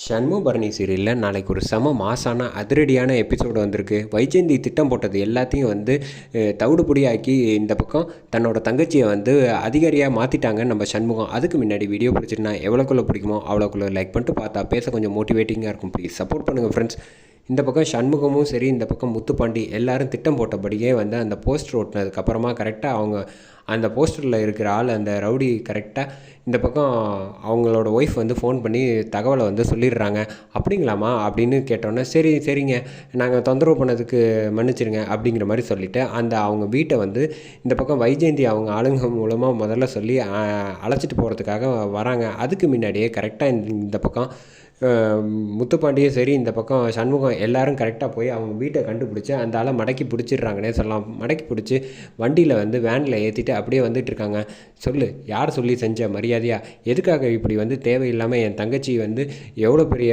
சண்முகபரணி சீரியலில் நாளைக்கு ஒரு செம மாசான அதிரடியான எபிசோடு வந்திருக்கு. வைஜெயந்தி திட்டம் போட்டது எல்லாத்தையும் வந்து தவிடுபொடியாக்கி இந்த பக்கம் தன்னோட தங்கச்சியை வந்து அதிகாரியாக மாற்றிட்டாங்க நம்ம சண்முகம். அதுக்கு முன்னாடி வீடியோ பிடிச்சிருந்தா எவ்வளோக்குள்ளே பிடிக்குமோ அவ்வளோக்குள்ளே லைக் பண்ணிட்டு பார்த்தா பேச கொஞ்சம் மோட்டிவேட்டிங்காக இருக்கும். ப்ளீஸ் சப்போர்ட் பண்ணுங்கள் ஃப்ரெண்ட்ஸ் இந்த பக்கம் சண்முகமும் சரி இந்த பக்கம் முத்துப்பாண்டி எல்லாரும் திட்டம் போட்டபடியே வந்து அந்த போஸ்டர் ஓட்டினதுக்கப்புறமா கரெக்டாக அவங்க அந்த போஸ்டரில் இருக்கிற ஆள் அந்த ரவுடி கரெக்டாக இந்த பக்கம் அவங்களோட ஒய்ஃப் வந்து ஃபோன் பண்ணி தகவலை வந்து சொல்லிடுறாங்க. அப்படிங்களாமா அப்படின்னு கேட்டோன்னே சரி சரிங்க நாங்கள் தொந்தரவு பண்ணதுக்கு மன்னிச்சிருங்க அப்படிங்கிற மாதிரி சொல்லிவிட்டு அந்த அவங்க வீட்டை வந்து இந்த பக்கம் வைஜெயந்தி அவங்க ஆளுங்க மூலமாக முதல்ல சொல்லி அழைச்சிட்டு போகிறதுக்காக வராங்க. அதுக்கு முன்னாடியே கரெக்டாக இந்த இந்த பக்கம் முத்துப்பாண்டியும் சரி இந்த பக்கம் சண்முகம் எல்லாரும் கரெக்டாக போய் அவங்க வீட்டை கண்டுபிடிச்சி அந்த ஆளை மடக்கி பிடிச்சிடுறாங்கன்னே சொல்லலாம். மடக்கி பிடிச்சி வண்டியில் வந்து வேனில் ஏற்றிட்டு அப்படியே வந்துட்டு இருக்காங்க சொல்லு யார் சொல்லி செஞ்ச மரியாதையா? எதுக்காக இப்படி வந்து தேவையில்லாமல் என் தங்கச்சி வந்து எவ்வளோ பெரிய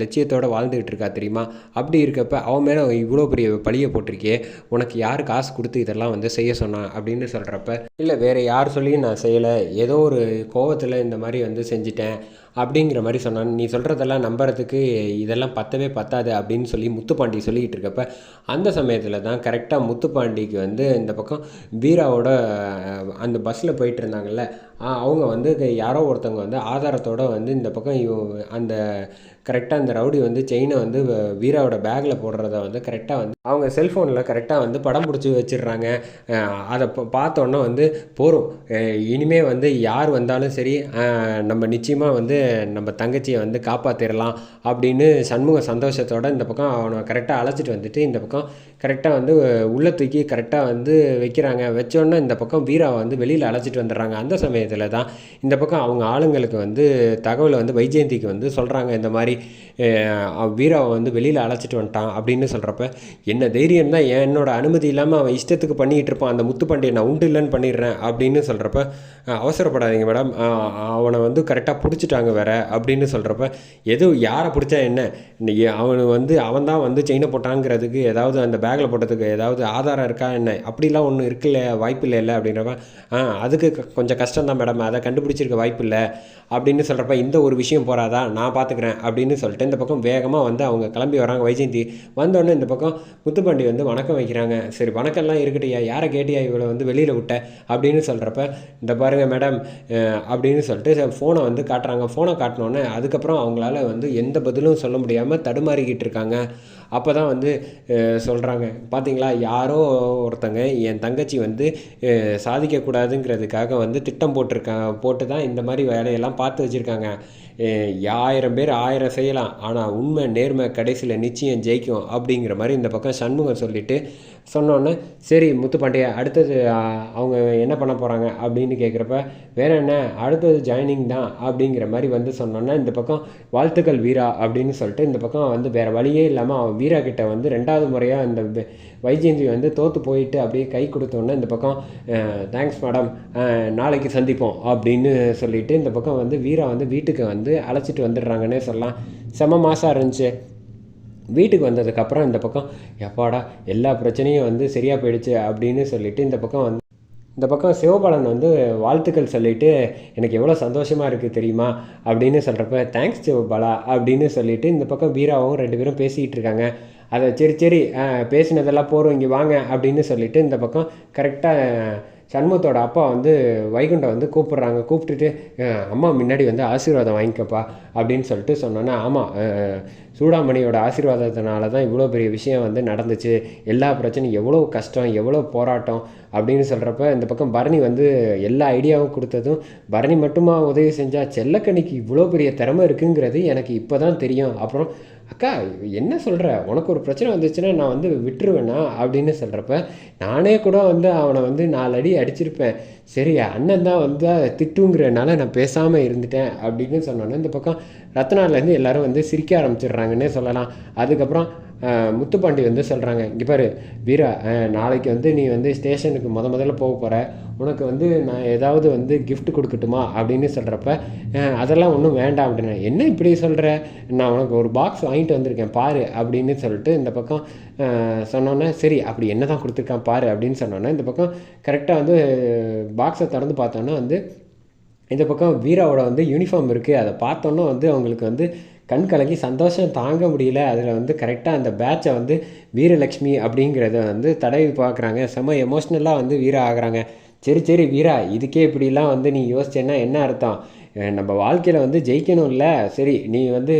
லட்சியத்தோடு வாழ்ந்துக்கிட்டு இருக்கா தெரியுமா? அப்படி இருக்கப்ப அவன் மேலே இவ்வளோ பெரிய பழியை போட்டிருக்கியே உனக்கு யார் காசு கொடுத்து இதெல்லாம் வந்து செய்ய சொன்னான் அப்படின்னு சொல்கிறப்ப இல்லை வேறு யார் சொல்லியும் நான் செய்யலை. ஏதோ ஒரு கோவத்தில் இந்த மாதிரி வந்து செஞ்சிட்டேன். அப்படிங்கிற மாதிரி சொன்னான். நீ சொல்கிறதெல்லாம் நம்புறதுக்கு இதெல்லாம் பத்தவே பத்தாது அப்படின்னு சொல்லி முத்துப்பாண்டி சொல்லிக்கிட்டு இருக்கப்ப அந்த சமயத்தில் தான் கரெக்டாக முத்துப்பாண்டிக்கு வந்து இந்த பக்கம் வீராவோட அந்த பஸ்ஸில் போயிட்டு இருந்தாங்கல்ல அவங்க வந்து யாரோ ஒருத்தவங்க வந்து ஆதாரத்தோட வந்து இந்த பக்கம் இவ- அந்த கரெக்டாக அந்த ரவுடி வந்து செயினை வந்து வீராவோட பேக்கில் போடுறத வந்து கரெக்டாக வந்து அவங்க செல்ஃபோனில் கரெக்டாக வந்து படம் பிடிச்சி வச்சிடுறாங்க. அதை பார்த்தோன்னே வந்து போகிறோம் இனிமே வந்து யார் வந்தாலும் சரி நம்ம நிச்சயமாக வந்து நம்ம தங்கச்சியை வந்து காப்பாற்றிடலாம் அப்படின்னு சண்முக சந்தோஷத்தோட இந்த பக்கம் அவனை கரெக்டாக அழைச்சிட்டு வந்துட்டு இந்த பக்கம் கரெக்டாக வந்து உள்ளே தூக்கி கரெக்டாக வந்து வைக்கிறாங்க. வச்சோன்னே இந்த பக்கம் வீராவை வந்து வெளியில் அழைச்சிட்டு வந்துடுறாங்க. அந்த சமயத்தில் தான் இந்த பக்கம் அவங்க ஆளுங்களுக்கு வந்து தகவலை வந்து வைஜெயந்திக்கு வந்து சொல்கிறாங்க இந்த மாதிரி வீராவை வந்து வெளியில் அழைச்சிட்டு வந்துட்டான் அப்படின்னு சொல்கிறப்ப என்ன தைரியம் தான் என்னோட அனுமதி இல்லாமல் அவன் இஷ்டத்துக்கு பண்ணிகிட்டு இருப்பான். அந்த முத்துப்பாண்டியை நான் உண்டு இல்லைன்னு பண்ணிடுறேன் அப்படின்னு சொல்கிறப்ப அவசரப்படாதீங்க மேடம். அவனை வந்து கரெக்டாக பிடிச்சிட்டாங்க வேற அப்படின்னு சொல்கிறப்ப எது யாரை பிடிச்சா என்ன? அவனு வந்து அவன் தான் வந்து செயினை போட்டாங்கிறதுக்கு ஏதாவது அந்த பேக்கில் போட்டதுக்கு ஏதாவது ஆதாரம் இருக்கா என்ன? அப்படிலாம் ஒன்றும் இருக்குல்ல வாய்ப்பு இல்லை அப்படின்றப்ப ஆ அதுக்கு கொஞ்சம் கஷ்டம் தான் மேடம் அதை கண்டுபிடிச்சிருக்க வாய்ப்பு இல்லை. அப்படின்னு சொல்கிறப்ப இந்த ஒரு விஷயம் போகிறாதா நான் பார்த்துக்கிறேன் அப்படின்னு சொல்லிட்டு இந்த பக்கம் வேகமாக வந்து அவங்க கிளம்பி வராங்க. வைஜெயந்தி வந்தோடனே இந்த பக்கம் முத்துப்பாண்டி வந்து வணக்கம் வைக்கிறாங்க. சரி வணக்கம்லாம் இருக்கட்டையா யாரை கேட்டியா இவளை வந்து வெளியில் விட்ட? அப்படின்னு சொல்கிறப்ப இந்த பாருங்கள் மேடம் அப்படின்னு சொல்லிட்டு ஃபோனை வந்து காட்டுறாங்க. ஃபோனை காட்டினோன்னே அதுக்கப்புறம் அவங்களால வந்து எந்த பதிலும் சொல்ல முடியாமல் தடுமாறிக்கிட்டு இருக்காங்க. அப்போ தான் வந்து சொல்கிறாங்க பார்த்தீங்களா யாரோ ஒருத்தங்க என் தங்கச்சி வந்து சாதிக்கக்கூடாதுங்கிறதுக்காக வந்து திட்டம் போட்டிருக்காங்க போட்டு தான் இந்த மாதிரி வேலையெல்லாம் பார்த்து வச்சுருக்காங்க. ஆயிரம் பேர் ஆயிரம் செய்யலாம். ஆனால் உண்மை நேர்மை கடைசியில் நிச்சயம் ஜெயிக்கும் அப்படிங்கிற மாதிரி இந்த பக்கம் சண்முகம் சொல்லிட்டு சொன்னோன்னே சரி முத்துப்பாண்டியா அடுத்தது அவங்க என்ன பண்ண போகிறாங்க அப்படின்னு கேட்குறப்ப வேற என்ன அடுத்தது ஜாயினிங் தான் அப்படிங்கிற மாதிரி வந்து சொன்னோன்னே இந்த பக்கம் வாழ்த்துக்கள் வீரா அப்படின்னு சொல்லிட்டு இந்த பக்கம் வந்து வேறு வழியே இல்லாமல் அவன் வீரா கிட்ட வந்து ரெண்டாவது முறையாக இந்த வைஜெயந்தி வந்து தோற்று போயிட்டு அப்படியே கை கொடுத்தோன்னே இந்த பக்கம் தேங்க்ஸ் மேடம் நாளைக்கு சந்திப்போம் அப்படின்னு சொல்லிட்டு இந்த பக்கம் வந்து வீரா வந்து வீட்டுக்கு வந்து அழைச்சிட்டு வந்துடுறாங்கன்னே சொல்லலாம். செம மாதம் இருந்துச்சு. வீட்டுக்கு வந்ததுக்கப்புறம் இந்த பக்கம் எப்பாடா எல்லா பிரச்சனையும் வந்து சரியாக போயிடுச்சு அப்படின்னு சொல்லிட்டு இந்த பக்கம் வந்து இந்த பக்கம் சிவபாலன் வந்து வாழ்த்துக்கள் சொல்லிவிட்டு எனக்கு எவ்வளோ சந்தோஷமாக இருக்குது தெரியுமா? அப்படின்னு சொல்கிறப்ப தேங்க்ஸ் சிவபாலா அப்படின்னு சொல்லிவிட்டு இந்த பக்கம் வீராவும் ரெண்டு பேரும் பேசிக்கிட்டு இருக்காங்க. அதை சரி சரி பேசினதெல்லாம் போகிறோம் இங்கே வாங்க அப்படின்னு சொல்லிவிட்டு இந்த பக்கம் கரெக்டாக சண்முகத்தோட அப்பா வந்து வைகுண்டம் வந்து கூப்பிட்றாங்க. கூப்பிட்டுட்டு அம்மா முன்னாடி வந்து ஆசீர்வாதம் வாங்கிக்கப்பா அப்படின்னு சொல்லிட்டு சொன்னோன்னே ஆமாம் சூடாமணியோட ஆசீர்வாதத்தினால தான் இவ்வளோ பெரிய விஷயம் வந்து நடந்துச்சு. எல்லா பிரச்சனையும் எவ்வளோ கஷ்டம் எவ்வளோ போராட்டம் அப்படின்னு சொல்கிறப்ப இந்த பக்கம் பரணி வந்து எல்லா ஐடியாவும் கொடுத்ததும் பரணி மட்டுமா உதவி செஞ்சால் செல்லக்கணிக்கு இவ்வளோ பெரிய திறமை இருக்குங்கிறது எனக்கு இப்போ தான் தெரியும். அப்புறம் அக்கா என்ன சொல்கிற உனக்கு ஒரு பிரச்சனை வந்துச்சுன்னா நான் வந்து விட்டுருவேண்ணா அப்படின்னு சொல்கிறப்ப நானே கூட வந்து அவனை வந்து நாலு அடி அடிச்சிருப்பேன். சரி அண்ணன் தான் வந்து திட்டுங்கிறனால நான் பேசாமல் இருந்துட்டேன் அப்படின்னு சொன்னோன்னே இந்த பக்கம் ரத்னாலேருந்து எல்லாரும் வந்து சிரிக்க ஆரம்பிச்சிடுறாங்கன்னே சொல்லலாம். அதுக்கப்புறம் முத்துப்பாண்டி வந்து சொல்கிறாங்க இங்கே பாரு வீரா நாளைக்கு வந்து நீ வந்து ஸ்டேஷனுக்கு முத முதல்ல போக போகிற உனக்கு வந்து நான் ஏதாவது வந்து கிஃப்ட் கொடுக்கட்டுமா? அப்படின்னு சொல்கிறப்ப அதெல்லாம் ஒன்றும் வேண்டாம் அப்படின்னா என்ன இப்படி சொல்கிற நான் உனக்கு ஒரு பாக்ஸ் வாங்கிட்டு வந்திருக்கேன் பாரு அப்படின்னு சொல்லிட்டு இந்த பக்கம் சொன்னோன்னே சரி அப்படி என்ன தான் கொடுத்துருக்கான் பாரு அப்படின்னு சொன்னோன்னே இந்த பக்கம் கரெக்டாக வந்து பாக்ஸை திறந்து பார்த்தோன்னா வந்து இந்த பக்கம் வீராவோட வந்து யூனிஃபார்ம் இருக்குது அதை பார்த்தோன்னே வந்து அவங்களுக்கு வந்து கண் கலங்கி சந்தோஷம் தாங்க முடியல. அதில் வந்து கரெக்டாக அந்த பேட்சை வந்து வீரலக்ஷ்மி அப்படிங்கிறத வந்து தடவி பார்க்குறாங்க. செம எமோஷ்னலாக வந்து வீரா ஆகிறாங்க. சரி சரி வீரா இதுக்கே இப்படிலாம் வந்து நீ யோசிச்சேன்னா என்ன அர்த்தம்? நம்ம வாழ்க்கையில் வந்து ஜெயிக்கணும் இல்லை சரி நீ வந்து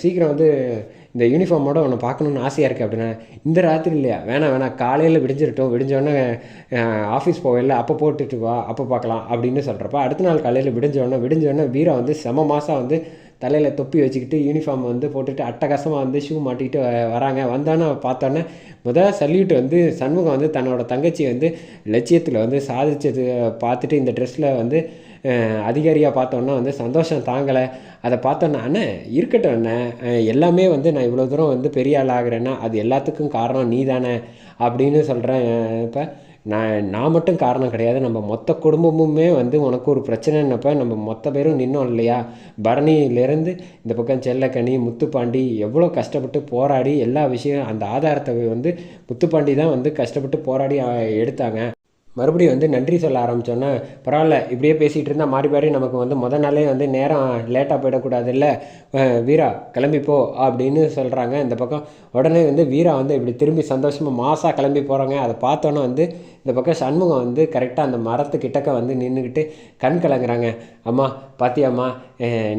சீக்கிரம் வந்து இந்த யூனிஃபார்மோட உன்னை பார்க்கணுன்னு ஆசையாக இருக்குது அப்படின்னா இந்த ராத்திரி இல்லையா? வேணாம் வேணாம் காலையில் விடிஞ்சிருட்டோம் விடிஞ்சோடனே ஆஃபீஸ் போகல அப்போ போட்டுட்டு வா அப்போ பார்க்கலாம் அப்படின்னு சொல்கிறப்ப அடுத்த நாள் காலையில் விடிஞ்சோடனே விடிஞ்சோடனே வீரா வந்து செம மாதம் வந்து தலையில் தொப்பி வச்சுக்கிட்டு யூனிஃபார்ம் வந்து போட்டுட்டு அட்டகாசமாக வந்து ஷூ மாட்டிக்கிட்டு வராங்க. வந்தோன்னே பார்த்தோன்னே முதல் சல்யூட் வந்து சண்முகம் வந்து தன்னோட தங்கச்சி வந்து லட்சியத்தில் வந்து சாதிச்சது பார்த்துட்டு இந்த ட்ரெஸ்ஸில் வந்து அதிகாரியாக பார்த்தோன்னா வந்து சந்தோஷம் தாங்கலை. அதை பார்த்தோன்னா அண்ணன் இருக்கட்டும் அண்ணன் எல்லாமே வந்து நான் இவ்வளோ தூரம் வந்து பெரிய ஆள் ஆகிறேன்னா அது எல்லாத்துக்கும் காரணம் நீ தானே அப்படின்னு சொல்கிறேன் இப்போ நான் நான் மட்டும் காரணம் கிடையாது. நம்ம மொத்த குடும்பமுமே வந்து உனக்கு ஒரு பிரச்சனைன்னப்ப நம்ம மொத்த பேரும் நின்னோம் இல்லையா? பரணியிலேருந்து இந்த பக்கம் செல்லக்கனி முத்துப்பாண்டி எவ்வளோ கஷ்டப்பட்டு போராடி எல்லா விஷயம் அந்த ஆதாரத்தை வந்து முத்துப்பாண்டி தான் வந்து கஷ்டப்பட்டு போராடி எடுத்தாங்க. மறுபடியும் வந்து நன்றி சொல்ல ஆரம்பித்தோன்னே பரவாயில்ல இப்படியே பேசிகிட்டு இருந்தால் மாறி மாறி நமக்கு வந்து முத நாளே வந்து நேரம் லேட்டாக போயிடக்கூடாதுல்ல. இல்லை வீரா கிளம்பி போ அப்படின்னு சொல்கிறாங்க இந்த பக்கம் உடனே வந்து வீரா வந்து இப்படி திரும்பி சந்தோஷமாக மாசாக கிளம்பி போகிறாங்க அதை பார்த்தோன்னே வந்து இந்த பக்கம் சண்முகம் வந்து கரெக்டாக அந்த மரத்து கிட்டக்க வந்து நின்றுக்கிட்டு கண் கலங்குறாங்க. அம்மா பாத்தியாம்மா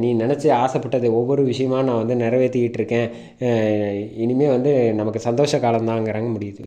நீ நினச்சி ஆசைப்பட்டது ஒவ்வொரு விஷயமா நான் வந்து நிறைவேற்றிக்கிட்டு இருக்கேன் இனிமேல் வந்து நமக்கு சந்தோஷ காலம்தாங்கிறாங்க முடியுது.